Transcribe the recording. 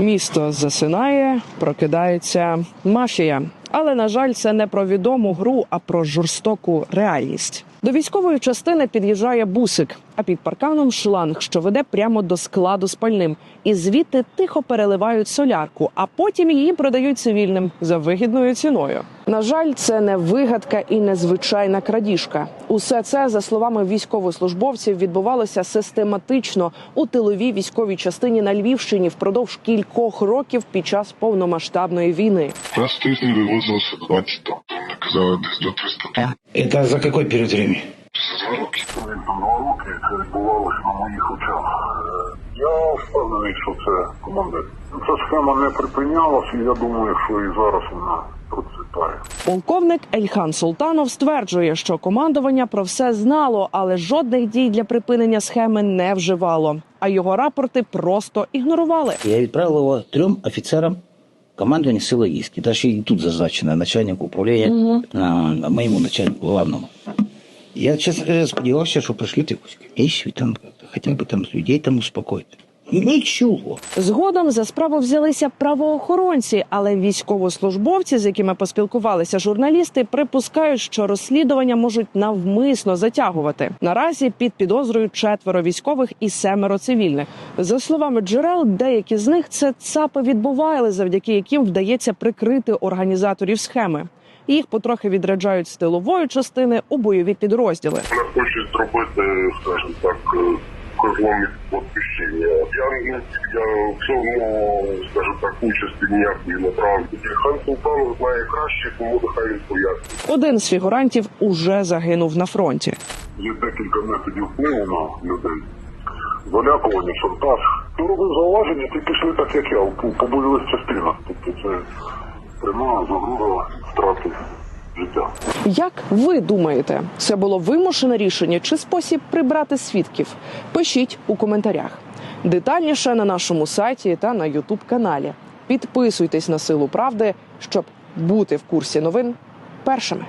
Місто засинає, прокидається мафія. Але на жаль, це не про відому гру, а про жорстоку реальність. До військової частини під'їжджає бусик, а під парканом шланг, що веде прямо до складу з пальним. І звідти тихо переливають солярку, а потім її продають цивільним за вигідною ціною. На жаль, це не вигадка і не звичайна крадіжка. Усе це, за словами військовослужбовців, відбувалося систематично у тиловій військовій частині на Львівщині впродовж кількох років під час повномасштабної війни. Раз тиждень вивозилося 20 тонн. Наказали десь до 300 тонн. Это за какой период времени? За два роки. Два роки це відбувалося на моїх очах. Я впевнений, що це командир. Ця схема не припинялася, і я думаю, що і зараз вона процвітає. Полковник Ельхан Султанов стверджує, що командування про все знало, але жодних дій для припинення схеми не вживало. А його рапорти просто ігнорували. Я відправив його трьом офіцерам командування сили військ. Даже і тут зазначено начальник управління а, моєму начальнику главному. Я, чесно говоря, сподівався, що прийшли якусь комісію, там хоча б там людей там успокоїти. Нічого. Згодом за справу взялися правоохоронці, але військовослужбовці, з якими поспілкувалися журналісти, припускають, що розслідування можуть навмисно затягувати. Наразі під підозрою четверо військових і семеро цивільних. За словами джерел, деякі з них це ЦАПи відбували, завдяки яким вдається прикрити організаторів схеми. Їх потрохи відряджають з тилової частини у бойові підрозділи. Хочуть зробити, скажімо так, козлом відпущення. Я, я в цьому, скажімо так, участі ніякої не брав. Хан Султанов знає краще, тому нехай він пояснює. Один з фігурантів уже загинув на фронті. Є декілька методів впливу на людей. Залякування, шантаж. Ти робив зауваження, ти пішли так, як я, по бойових частинах. Тобто це пряма загроза втрати. Як ви думаєте, це було вимушене рішення чи спосіб прибрати свідків? Пишіть у коментарях. Детальніше на нашому сайті та на Ютуб каналі. Підписуйтесь на силу правди, щоб бути в курсі новин першими.